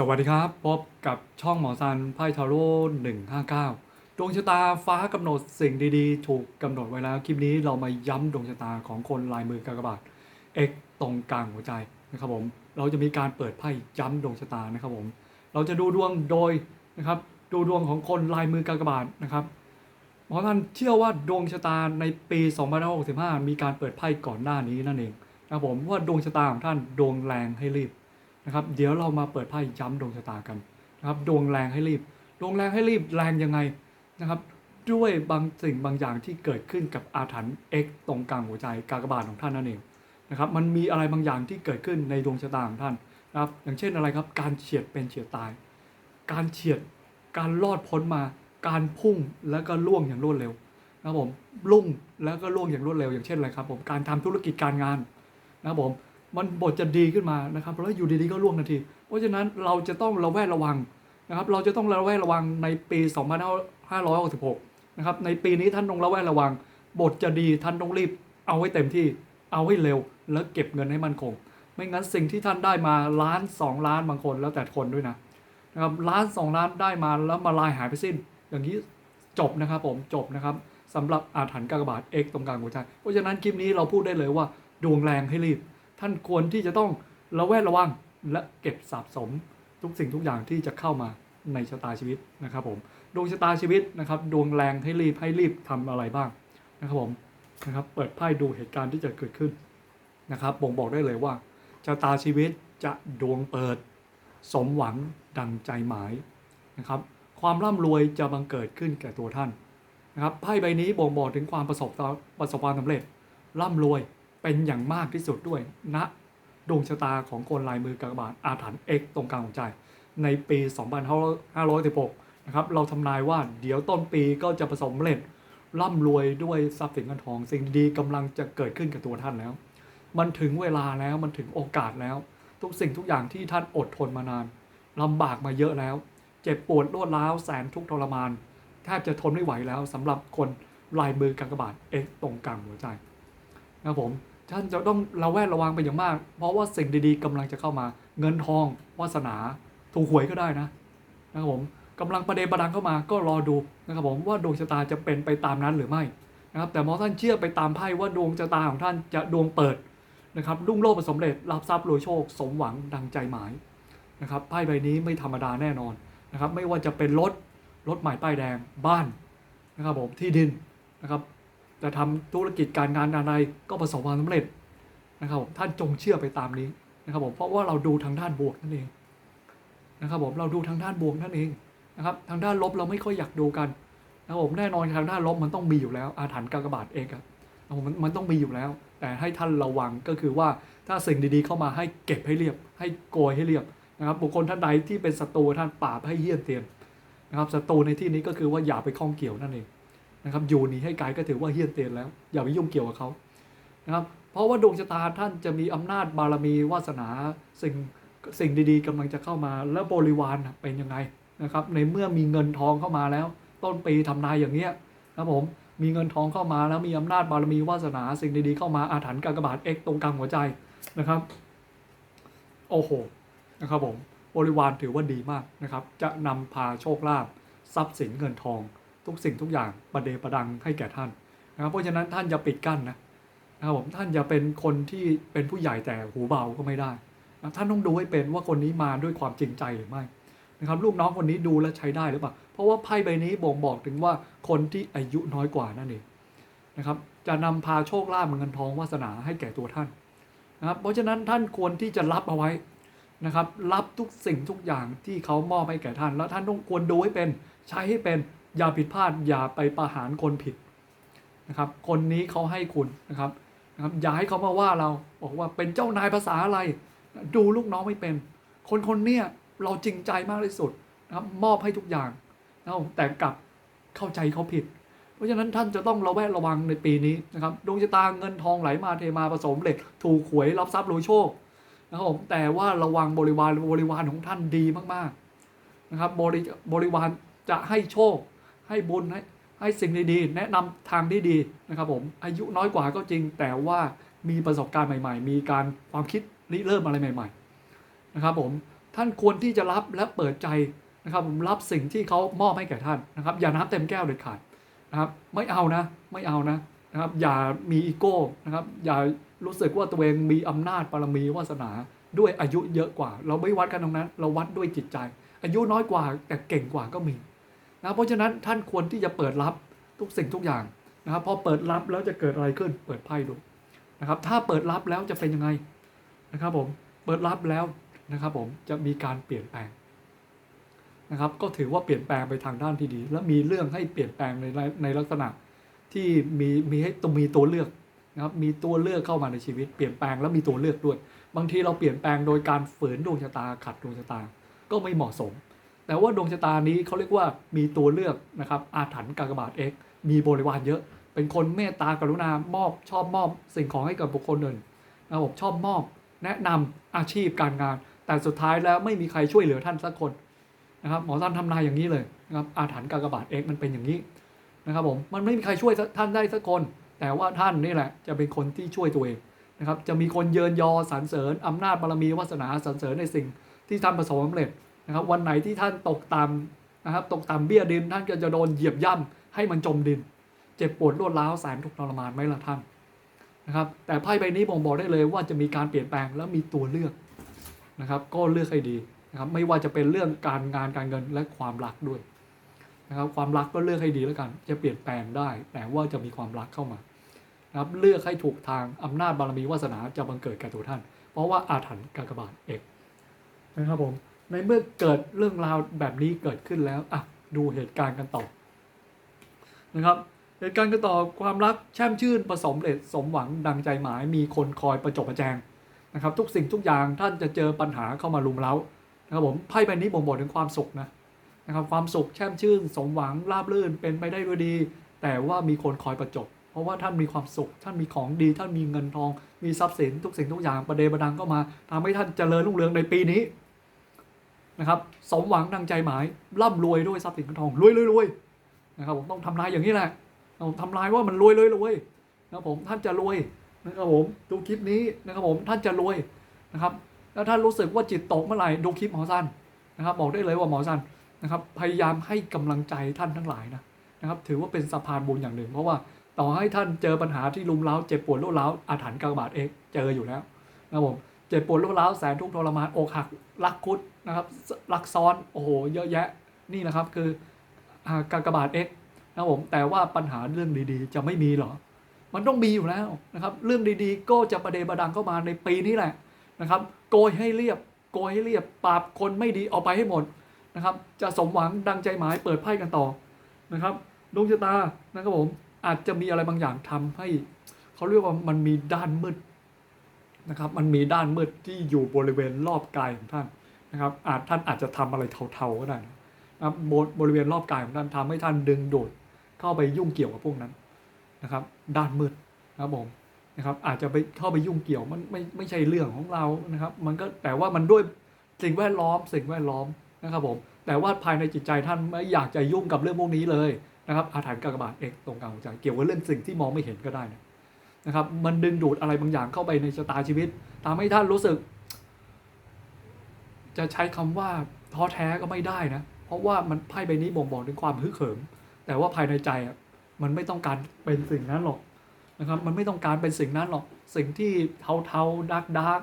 สวัสดีครับ พบกับช่องหมอซันไพ่ทาโร่159ดวงชะตาฟ้ากำหนดสิ่งดีๆ ถูกกำหนดไว้แล้ว คลิปนี้เรามาย้ำดวงชะตาของคนลายมือกากบาท X ตรงกลางหัวใจนะครับผมเราจะมีการเปิดไพ่ย้ำดวงชะตานะครับผมเราจะดูดวงโดยนะครับดูดวงของคนลายมือกากบาทนะครับหมอท่านเชื่อว่าดวงชะตาในปี2565 มีการเปิดไพ่ก่อนหน้านี้นั่นเองนะครับผมว่าดวงชะตาของท่านดวงแรงให้รีบ นะครับ เดี๋ยวเรามาเปิดไพ่ย้ำดวงชะตากันนะครับดวงแรงให้รีบ ดวงแรงให้รีบแรงยังไงนะครับด้วยบางสิ่งบางอย่างที่เกิดขึ้นกับอาถรรพ์ X ตรงกลางหัวใจกากบาทของท่านนั่นเองนะครับมันมีอะไรบางอย่างที่เกิดขึ้นในดวงชะตาของท่านนะครับอย่างเช่นอะไรครับ การเฉียดเป็นเฉียดตาย การเฉียดการรอดพ้นมาการพุ่งแล้วก็ล่วงอย่างรวดเร็วนะครับผมลุ่งแล้วก็ล่วงอย่างรวดเร็ว อย่างเช่นอะไรครับผมการทำธุรกิจการงานนะครับผม มันบทจะดีขึ้นมานะครับแล้วอยู่ดีๆก็ล่วงทันที เพราะฉะนั้นเราจะต้องระแวดระวังนะครับ เราจะต้องระแวดระวังในปี 2566 นะครับ ในปีนี้ท่านต้องระแวดระวัง บทจะดีท่านต้องรีบ เอาให้เต็มที่ เอาให้เร็ว แล้วเก็บเงินให้มันคง ไม่งั้นสิ่งที่ท่านได้มาล้านสองล้านบางคนแล้วแต่คนด้วยนะนะครับล้านสองล้านได้มาแล้วมาลายหายไปสิ้น อย่างนี้จบนะครับผมจบนะครับสำหรับอาถรรพ์กากบาท X ตรงกลางหัวใจเพราะฉะนั้นคลิปนี้เราพูดได้เลยว่าดวงแรงให้รีบ ท่านควรที่จะต้องระแวดระวังและเก็บสะสมทุกสิ่งทุกอย่างที่จะเข้ามาในชะตาชีวิตนะครับผมดวงชะตาชีวิตนะครับดวงแรงให้รีบให้รีบทำอะไรบ้างนะครับผมนะครับเปิดไพ่ดูเหตุการณ์ที่จะเกิดขึ้นนะครับบ่งบอกได้เลยว่าชะตาชีวิตจะดวงเปิด สมหวังดังใจหมายนะครับความร่ำรวยจะบังเกิดขึ้นแก่ตัวท่านนะครับไพ่ใบนี้บ่งบอกถึงความประสบประสบความสำเร็จร่ำรวย เป็นอย่างมากที่สุดด้วยณนะดวงชะตาของคนลายมือกากบาทอาถรรพ์ X ตรงกลางหัวใจ ในปี 2516 นะครับ เราทำนายว่าเดี๋ยวต้นปีก็จะประสบความเร็จร่ำรวยด้วยทรัพย์สินเงินทอง สิ่งดีกำลังจะเกิดขึ้นกับตัวท่านแล้ว มันถึงเวลาแล้วมันถึงโอกาสแล้ว ทุกสิ่งทุกอย่างที่ท่านอดทนมานานลำบากมาเยอะแล้ว เจ็บปวดรวดร้าวแสนทุกทรมานแทบจะทนไม่ไหวแล้วสำหรับคนลายมือกากบาท X ตรงกลางหัวใจ นะผมท่านจะต้องระแวดระวังเป็นอย่างมาก เพราะว่าสิ่งดีๆกำลังจะเข้ามา เงินทองวาสนาถูกหวยก็ได้นะนะครับผมกำลังประเดประดังเข้ามาก็รอดูนะครับผมว่าดวงชะตาจะเป็นไปตามนั้นหรือไม่นะครับแต่หมอท่านเชื่อไปตามไพ่ว่าดวงชะตาของท่านจะดวงเปิดนะครับรุ่งโรจน์ประสบเร็จรับทรัพย์รวยโชค สมหวังดังใจหมายนะครับไพ่ใบนี้ไม่ธรรมดาแน่นอนนะครับไม่ว่าจะเป็นรถรถใหม่ป้ายแดงบ้านนะครับผมที่ดินนะครับ จะทำธุรกิจการงานอะไรก็ประสบความสำเร็จนะครับผมท่านจงเชื่อไปตามนี้นะครับผมเพราะว่าเราดูทางด้านบวกนั่นเองนะครับผมเราดูทางด้านบวกนั่นเองนะครับทางด้านลบเราไม่ค่อยอยากดูกันนะครับผมแน่นอนทางด้านลบมันต้องมีอยู่แล้ว อาถรรพ์กากบาทเองครับนะผมมันมันต้องมีอยู่แล้ว แต่ให้ท่านระวังก็คือว่าถ้าสิ่งดีๆเข้ามาให้เก็บให้เรียบ ให้โกยให้เรียบนะครับบุคคลท่านใดที่เป็นศัตรูท่านปราบให้เยี่ยมเตียนนะครับศัตรูในที่นี้ก็คือว่าอย่าไปข้องเกี่ยวนั่นเอง นะครับอยู่หนีให้ไกลก็ถือว่าเฮี้ยนเตียนแล้ว อย่าไปยุ่งเกี่ยวกับเขานะครับเพราะว่าดวงชะตาท่านจะมีอำนาจบารมีวาสนาสิ่งสิ่งดีๆกำลังจะเข้ามาแล้วบริวารเป็นยังไงนะครับในเมื่อมีเงินทองเข้ามาแล้ว ต้นปีทำนายอย่างเงี้ยนะครับผมมีเงินทองเข้ามาแล้วมีอำนาจบารมีวาสนาสิ่งดีๆเข้ามาอาถรรพ์กากบาทเอ็กตรงกลางหัวใจนะครับโอ้โหนะครับผมบริวารถือว่าดีมากนะครับ จะนำพาโชคลาภทรัพย์สินเงินทอง ทุกสิ่งทุกอย่างประเดประดังให้แก่ท่านนะครับเพราะฉะนั้นท่านอย่าปิดกั้นนะนะครับผมท่านอย่าเป็นคนที่เป็นผู้ใหญ่แต่หูเบาก็ไม่ได้นะท่านต้องดูให้เป็นว่าคนนี้มาด้วยความจริงใจหรือไม่นะครับลูกน้องคนนี้ดูแลวใช้ได้หรือเปล่า เพราะว่าไพ่ใบนี้บ่งบอกถึงว่าคนที่อายุน้อยกว่านั่นเองนะครับจะนำพาโชคลาภเงินทองวาสนาให้แก่ตัวท่านนะครับเพราะฉะนั้นท่านควรที่จะรับเอาไว้นะครับรับทุกสิ่งทุกอย่างที่เขามอบให้แก่ท่าน แล้วท่านต้องควรดูให้เป็นใช้ให้เป็น อย่าผิดพลาดอย่าไปประหารคนผิดนะครับ คนนี้เขาให้คุณนะครับนะครับ อย่าให้เขามาว่าเราบอกว่าเป็นเจ้านายภาษาอะไร ดูลูกน้องไม่เป็น คนคนเนี้ยเราจริงใจมากที่สุดนะครับ มอบให้ทุกอย่างนะครับแต่กลับเข้าใจเขาผิด เพราะฉะนั้นท่านจะต้องระแวดระวังในปีนี้นะครับดวงชะตาเงินทองไหลมาเทมาผสมเหล็ก ถูกหวยรับทรัพย์รวยโชคนะครับผมแต่ว่าระวังบริวารบริวารของท่านดีมากๆนะครับบริบริวารจะให้โชค ให้บุญให้ให้สิ่งดีๆ แนะนำทางที่ดีนะครับผมอายุน้อยกว่าก็จริง แต่ว่ามีประสบการณ์ใหม่ ๆ มีการความคิดริเริ่มอะไรใหม่ ๆ นะครับผมท่านควรที่จะรับและเปิดใจนะครับผมรับสิ่งที่เขามอบให้แก่ท่านนะครับ อย่าน้ำเต็มแก้วเด็ดขาดนะครับไม่เอานะไม่เอานะนะครับอย่ามีอีโก้นะครับอย่ารู้สึกว่าตัวเองมีอำนาจบารมีวาสนาด้วยอายุเยอะกว่า เราไม่วัดกันตรงนั้น เราวัดด้วยจิตใจ อายุน้อยกว่าแต่เก่งกว่าก็มี นะเพราะฉะนั้นท่านควรที่จะเปิดรับทุกสิ่งทุกอย่างนะครับพอเปิดรับแล้วจะเกิดอะไรขึ้นเปิดไพ่ดูนะครับถ้าเปิดรับแล้วจะเป็นยังไงนะครับผมเปิดรับแล้วนะครับผมจะมีการเปลี่ยนแปลงนะครับก็ถือว่าเปลี่ยนแปลงไปทางด้านที่ดี และมีเรื่องให้เปลี่ยนแปลงในในลักษณะที่มีมีให้ต้องมีตัวเลือกนะครับมีตัวเลือกเข้ามาในชีวิตเปลี่ยนแปลงแล้วมีตัวเลือกด้วย บางทีเราเปลี่ยนแปลงโดยการฝืนดวงชะตาขัดดวงชะตาก็ไม่เหมาะสม แต่ว่าดวงชะตานี้เขาเรียกว่ามีตัวเลือกนะครับอาถรรพ์กากบาทเอกมีบริวารเยอะ เป็นคนเมตตากรุณามอบชอบมอบสิ่งของให้กับบุคคลอื่นนะครับผมชอบมอบแนะนำอาชีพการงาน แต่สุดท้ายแล้วไม่มีใครช่วยเหลือท่านสักคนนะครับหมอท่านทำนายอย่างนี้เลยนะครับอาถรรพ์กากบาทเอกมันเป็นอย่างนี้นะครับผมมันไม่มีใครช่วยท่านได้สักคน แต่ว่าท่านนี่แหละจะเป็นคนที่ช่วยตัวเองนะครับจะมีคนเยินยอสรรเสริญอำนาจบารมีวาสนาสรรเสริญในสิ่งที่ท่านประสบสำเร็จ นะครับวันไหนที่ท่านตกต่ำนะครับตกต่ำเบี้ยดิน ท่านก็จะโดนเหยียบย่ำให้มันจมดิน เจ็บปวดรวดร้าวแสนทุกข์ทรมานไหมล่ะท่านนะครับแต่ไพ่ใบนี้บ่งบอกได้เลยว่าจะมีการเปลี่ยนแปลงแล้วมีตัวเลือกนะครับก็เลือกให้ดีนะครับไม่ว่าจะเป็นเรื่องการงานการเงินและความรักด้วยนะครับความรักก็เลือกให้ดีแล้วกัน จะเปลี่ยนแปลงได้ แต่ว่าจะมีความรักเข้ามานะครับเลือกให้ถูกทางอำนาจบารมีวาสนาจะบังเกิดแก่ตัวท่าน เพราะว่าอาถรรพ์กากบาทเอกนะครับผม ในเมื่อเกิดเรื่องราวแบบนี้เกิดขึ้นแล้วอะดูเหตุการณ์กันต่อนะครับ เหตุการณ์กันต่อความรักแช่มชื่นประสมเร็จสมหวังดังใจหมายมีคนคอยประจบประแจงนะครับ ทุกสิ่งทุกอย่างท่านจะเจอปัญหาเข้ามาลุมเล้านะครับผมไพ่ใบนี้บ่งบอกถึงความสุขนะนะครับ ความสุขแช่มชื่น สมหวังราบรื่นเป็นไปได้ด้วยดี แต่ว่ามีคนคอยประจบ เพราะว่าท่านมีความสุข ท่านมีของดี ท่านมีเงินทอง มีทรัพย์สินทุกสิ่งทุกอย่างประเดประดังก็มาทำให้ท่านเจริญรุ่งเรืองในปีนี้ นะครับสมหวังดังใจหมายร่ำรวยด้วยทรัพย์สินเงินทองรวยรวยรวยนะครับผมต้องทำนายอย่างนี้แหละผมทำลายว่ามันรวยเลยรวยนะครับผมท่านจะรวยนะครับผมดูคลิปนี้นะครับผมท่านจะรวยนะครับ แล้วท่านรู้สึกว่าจิตตกเมื่อไหร่ดูคลิปหมอสันนะครับ บอกได้เลยว่าหมอสันนะครับ พยายามให้กำลังใจท่านทั้งหลายนะนะครับ ถือว่าเป็นสะพานบุญอย่างหนึ่ง เพราะว่าต่อให้ท่านเจอปัญหาที่ลุมเล้าเจ็บปวดรวดร้าวอาถรรพ์กากบาทเองเจออยู่แล้วนะครับผมเจ็บปวดรวดร้าวแสนทุกข์ทรมานอกหักรักคุด นะครับรักซ้อนโอ้โหเยอะแยะนี่นะครับคืออ่ากากบาทเอ็กนะครับผมแต่ว่าปัญหาเรื่องดีๆ จะไม่มีเหรอ มันต้องมีอยู่แล้วนะครับ เรื่องดีๆ ก็จะประเดประดังเข้ามาในปีนี้แหละนะครับ โกยให้เรียบ โกยให้เรียบปราบคนไม่ดีเอาไปให้หมดนะครับ จะสมหวังดังใจหมายเปิดไพ่กันต่อนะครับดวงชะตานะครับผมอาจจะมีอะไรบางอย่างทำให้เขาเรียกว่ามันมีด้านมืดนะครับ มันมีด้านมืดที่อยู่บริเวณรอบกายของท่าน นะครับอาจท่านอาจจะทำอะไรเทาๆก็ได้นะครับบริเวณรอบกายของท่านทำให้ท่านดึงดูดเข้าไปยุ่งเกี่ยวกับพวกนั้นนะครับ ด้านมืดนะครับผมนะครับ อาจจะไปเข้าไปยุ่งเกี่ยวมันไม่ไม่ใช่เรื่องของเรานะครับ มันก็แต่ว่ามันด้วยสิ่งแวดล้อมสิ่งแวดล้อมนะครับผมแต่ว่าภายในจิตใจท่านไม่อยากจะยุ่งกับเรื่องพวกนี้เลยนะครับอาถรรพ์กากบาทเอกตรงกลางหัวใจเกี่ยวกับเรื่องสิ่งที่มองไม่เห็นก็ได้นะนะครับ มันดึงดูดอะไรบางอย่างเข้าไปในชะตาชีวิตทำให้ท่านรู้สึก จะใช้คำว่าท้อแท้ก็ไม่ได้นะ เพราะว่ามันไพ่ใบนี้บ่งบอกถึงความฮึกเหิม แต่ว่าภายในใจอะมันไม่ต้องการเป็นสิ่งนั้นหรอกนะครับ มันไม่ต้องการเป็นสิ่งนั้นหรอก สิ่งที่เทาๆดักดัก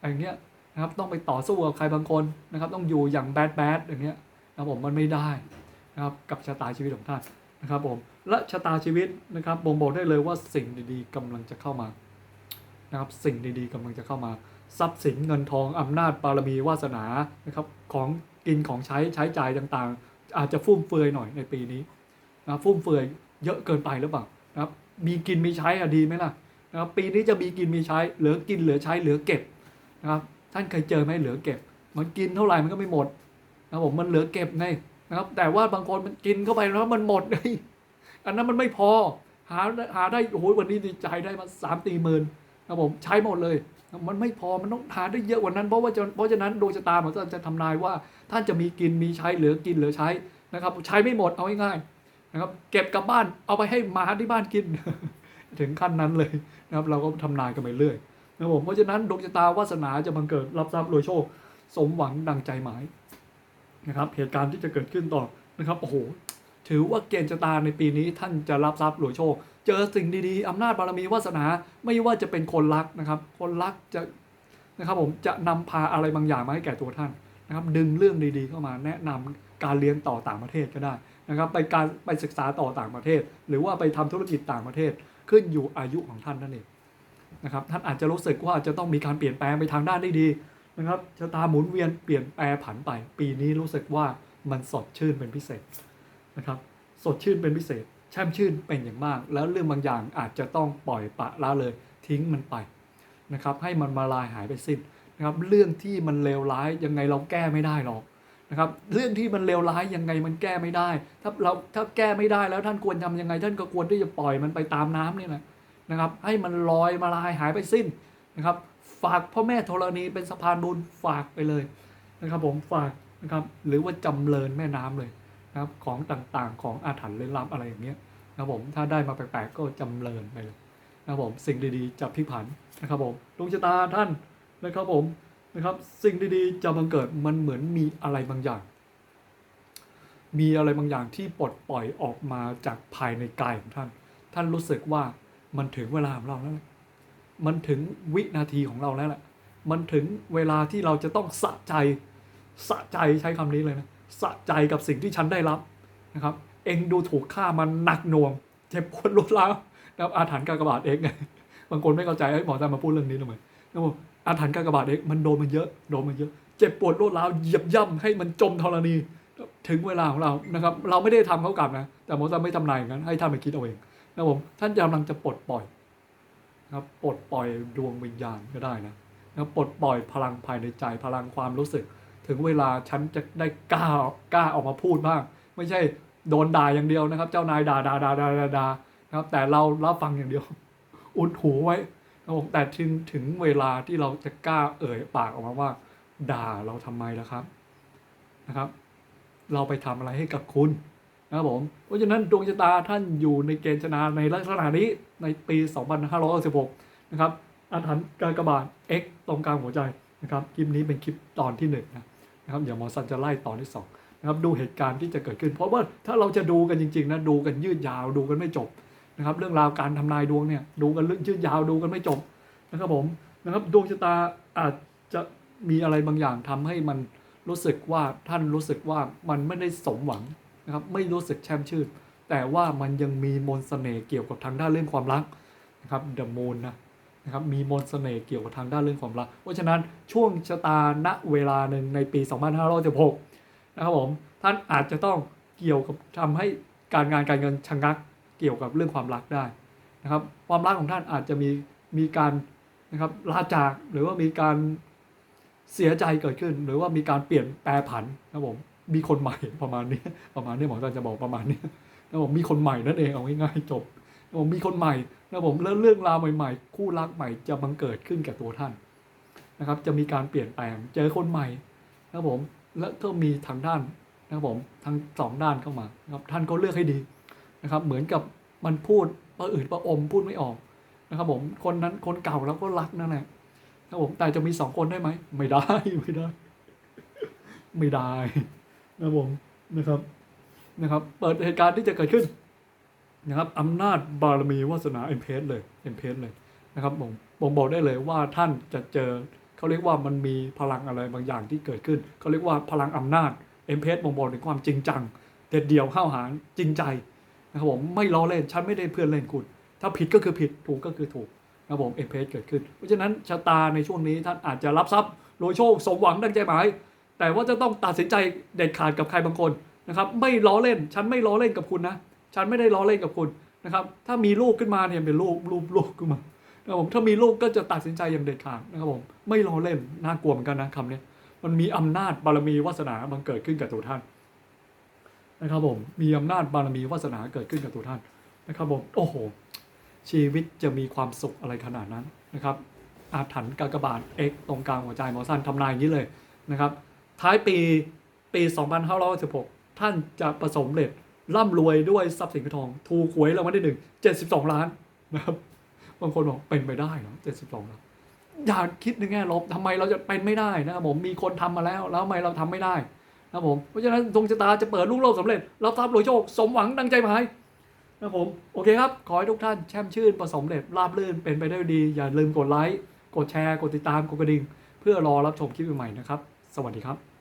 อย่างเงี้ยนะครับ ต้องไปต่อสู้กับใครบางคนนะครับ ต้องอยู่อย่างแบดแบดอย่างเงี้ยนะครับผมมันไม่ได้นะครับกับชะตาชีวิตของท่านนะครับผมและชะตาชีวิตนะครับบ่งบอกได้เลยว่าสิ่งดีๆกำลังจะเข้ามานะครับสิ่งดีๆกำลังจะเข้ามา ทรัพย์สินเงินทองอำนาจบารมีวาสนานะครับของกินของใช้ใช้จ่ายต่างๆ อาจจะฟุ่มเฟือยหน่อยในปีนี้นะฟุ่มเฟือยเยอะเกินไปหรือเปล่านะครับมีกินมีใช้อะดีไหมล่ะนะครับปีนี้จะมีกินมีใช้เหลือกินเหลือใช้เหลือเก็บนะครับท่านเคยเจอไหมเหลือเก็บ มันกินเท่าไหร่มันก็ไม่หมดนะผมมันเหลือเก็บไงนะครับแต่ว่าบางคนมันกินเข้าไปแล้วมันหมดไงอันนั้นมันไม่พอหาหาได้โอ้โหวันนี้ดีใจได้มาสามตีหมื่นนะผมใช้หมดเลย มันไม่พอมันต้องหาได้เยอะกว่านั้นเพราะว่าเพราะฉะนั้นดวงชะตามันก็จะทำนายว่า ท่านจะมีกินมีใช้เหลือกินเหลือใช้นะครับ ใช้ไม่หมดเอาง่ายๆนะครับ เก็บกลับบ้านเอาไปให้หมาที่บ้านกิน ถึงขั้นนั้นเลยนะครับ เราก็ทำนายกันไปเรื่อยนะครับผมเพราะฉะนั้นดวงชะตาวาสนาจะบังเกิดรับทรัพย์รวยโชค สมหวังดังใจหมายนะครับเหตุการณ์ที่จะเกิดขึ้นต่อนะครับโอ้โหถือว่าเกณฑ์ชะตาในปีนี้ท่านจะรับทรัพย์หลวยโชค เจอสิ่งดีๆอำนาจบารมีวาสนาไม่ว่าจะเป็นคนรักนะครับ คนรักจะนะครับผมจะนำพาอะไรบางอย่างมาให้แก่ตัวท่านนะครับ ดึงเรื่องดีๆเข้ามาแนะนำการเรียนต่อต่างประเทศก็ได้นะครับ ไปการไปศึกษาต่อต่างประเทศ หรือว่าไปทำธุรกิจต่างประเทศขึ้นอยู่อายุของท่านนั่นเองนะครับ ท่านอาจจะรู้สึกว่าจะต้องมีการเปลี่ยนแปลงไปทางด้านได้ดีนะครับชะตาหมุนเวียนเปลี่ยนแปลผันไป ปีนี้รู้สึกว่ามันสดชื่นเป็นพิเศษนะครับ สดชื่นเป็นพิเศษ ช่มชื่นเป็นอย่างมาก แล้วเรื่องบางอย่างอาจจะต้องปล่อยปะละเลยทิ้งมันไปนะครับ ให้มันมาลายหายไปสิ้นนะครับ เรื่องที่มันเลวร้ายยังไงเราแก้ไม่ได้หรอกนะครับ เรื่องที่มันเลวร้ายยังไงมันแก้ไม่ได้ ถ้าเราถ้าแก้ไม่ได้แล้วท่านควรทำยังไง ท่านก็ควรที่จะปล่อยมันไปตามน้ำนี่แหละนะครับ ให้มันลอยมาลายหายไปสิ้นนะครับ ฝากพ่อแม่ธรณีเป็นสะพานบุญฝากไปเลยนะครับ ผมฝากนะครับ หรือว่าจำเริญแม่น้ำเลยนะครับ ของต่างๆ ของอาถรรพ์เล่นลับอะไรอย่างเงี้ย นะครับผมถ้าได้มาแปลกๆก็จำเริญไปเลยนะครับผมสิ่งดีๆจะพลิกผันนะครับผมดวงชะตาท่านนะครับผมนะครับ สิ่งดีๆจะบังเกิดมันเหมือนมีอะไรบางอย่าง มีอะไรบางอย่างที่ปลดปล่อยออกมาจากภายในกายของท่าน ท่านรู้สึกว่ามันถึงเวลาของเราแล้ว มันถึงวินาทีของเราแล้วแหละมันถึงเวลาที่เราจะต้องสะใจสะใจใช้คำนี้เลยนะสะใจกับสิ่งที่ฉันได้รับนะครับ เองดูถูกฆ่ามันหนักหน่วงเจ็บปวดรุนแรงนะครับอาถรรพ์กากบาทเองไงบางคนไม่เข้าใจไอ้หมอจะมาพูดเรื่องนี้ทำไมนะผมอาถรรพ์กากบาทเองมันโดนมันเยอะโดนมันเยอะเจ็บปวดรวดร้าวเหยียบย่ำให้มันจมธรณีถึงเวลาของเรานะครับ เราไม่ได้ทำเขากลับนะ แต่หมอจะไม่ทำนายอย่างนั้น ให้ท่านไปคิดเอาเองนะผมท่านกำลังจะปลดปล่อยนะครับปลดปล่อยดวงวิญญาณก็ได้นะนะปลดปล่อยพลังภายในใจพลังความรู้สึก ถึงเวลาฉันจะได้กล้ากล้าออกมาพูดบ้าง ไม่ใช่ โดนด่าอย่างเดียวนะครับ เจ้านายด่าด่าด่าด่าด่าด่านะครับ แต่เรารับฟังอย่างเดียว อุดหูไว้นะครับผมแต่ถึงถึงเวลาที่เราจะกล้าเอ่ยปากออกมาว่า ด่าเราทำไมล่ะครับนะครับ เราไปทำอะไรให้กับคุณนะครับผมเพราะฉะนั้นดวงชะตาท่านอยู่ในเกณฑ์ชนะในลักษณะนี้ในปี 2566นะครับอาถรรพ์การกระบาด X ตรงกลางหัวใจนะครับคลิปนี้เป็นคลิปตอนที่หนึ่งนะนะครับเดี๋ยวหมอสันจะไล่ตอนที่สอง นะครับดูเหตุการณ์ที่จะเกิดขึ้น เพราะว่าถ้าเราจะดูกันจริงๆนะดูกันยืดยาวดูกันไม่จบนะครับเรื่องราวการทำนายดวงเนี่ยดูกันยืดยาวดูกันไม่จบนะครับผมนะครับดวงชะตาอาจจะมีอะไรบางอย่างทำให้มันรู้สึกว่าท่านรู้สึกว่ามันไม่ได้สมหวังนะครับไม่รู้สึกแช่มชื่น แต่ว่ามันยังมีมนต์เสน่ห์เกี่ยวกับทางด้านเรื่องความรักนะครับเดอะมูนนะนะครับมีมนต์เสน่ห์เกี่ยวกับทางด้านเรื่องความรัก เพราะฉะนั้นช่วงชะตาณเวลาหนึ่งในปี 2516 นะครับผมท่านอาจจะต้องเกี่ยวกับทำให้การงานการเงินชะงักเกี่ยวกับเรื่องความรักได้นะครับ ความรักของท่านอาจจะมีมีการนะครับลาจากหรือว่ามีการเสียใจเกิดขึ้น หรือว่ามีการเปลี่ยนแปลผันนะครับผมมีคนใหม่ประมาณนี้ประมาณนี้หมอจารย์จะบอกประมาณนี้นะครับผมมีคนใหม่นั่นเองเอาง่ายๆจบนะครับผมมีคนใหม่นะครับผมแล้วเรื่องราวใหม่ๆ คู่รักใหม่จะบังเกิดขึ้นกับตัวท่านนะครับ จะมีการเปลี่ยนแปลงเจอคนใหม่นะครับผม และก็มีทางด้านนะครับผมทั้งสองด้านเข้ามานะครับท่านก็เลือกให้ดีนะครับ เหมือนกับมันพูดประอืดประอมพูดไม่ออกนะครับผมคนนั้นคนเก่าแล้วก็รักนั่นแหละครับผมแต่จะมีสองคนได้ไหมไม่ได้ไม่ได้ ไม่ได้นะครับผมนะครับนะครับ เปิดเหตุการณ์ที่จะเกิดขึ้นนะครับอำนาจบารมีวาสนาเอ็มเพสเลยเอ็มเพสเลยนะครับผมผมบอกได้เลยว่าท่านจะเจอ เขาเรียกว่ามันมีพลังอะไรบางอย่างที่เกิดขึ้นเขาเรียกว่าพลังอำนาจเอ็มเพสบ่งบอกถึงความจริงจังเด็ดเดี่ยวเข้าหาจริงใจนะครับผมไม่ล้อเล่นฉันไม่ได้เพื่อนเล่นคุณ ถ้าผิดก็คือผิดถูกก็คือถูกนะครับผมเอ็มเพสเกิดขึ้น เพราะฉะนั้นชะตาในช่วงนี้ท่านอาจจะรับทรัพย์โดยโชคสมหวังดังใจหมาย แต่ว่าจะต้องตัดสินใจเด็ดขาดกับใครบางคนนะครับไม่ล้อเล่นฉันไม่ล้อเล่นกับคุณนะฉันไม่ได้ล้อเล่นกับคุณนะครับถ้ามีลูกขึ้นมาเนี่ยเป็นลูกลูกลูกขึ้นมา นะครับผมถ้ามีลูกก็จะตัดสินใจอย่างเด็ดขาดนะครับผมไม่ล้อเล่นน่ากลัวเหมือนกันนะคำนี้มันมีอำนาจบารมีวาสนาบังเกิดขึ้นกับตัวท่านนะครับผมมีอำนาจบารมีวาสนาเกิดขึ้นกับตัวท่านนะครับผมโอ้โห ชีวิตจะมีความสุขอะไรขนาดนั้นนะครับอาถรรพ์กากบาท X ตรงกลางหัวใจหมอสั้นทำนายอย่างนี้เลยนะครับ ท้ายปีปี 2516 ท่านจะประสบเร็จร่ำรวยด้วยทรัพย์สินเงินทอง ถูกหวยรางวัลที่หนึ่ง72 ล้านนะครับ บางคนบอกเป็นไปได้เหรอ72ล้านอย่าคิดในแง่ลบทำไมเราจะเป็นไม่ได้นะครับผมมีคนทำมาแล้ว แล้วทำไมเราทำไม่ได้นะครับผมเพราะฉะนั้นดวงชะตาจะเปิดลูกโลกสำเร็จรับทรัพย์รวยโชคสมหวังดังใจหมายนะครับผมโอเคครับ ขอให้ทุกท่านแช่มชื่นประสบเร็จราบรื่นเป็นไปได้ดี อย่าลืมกดไลค์กดแชร์ กดติดตามกดกระดิ่ง เพื่อรอรับชมคลิปใหม่ๆนะครับ สวัสดีครับ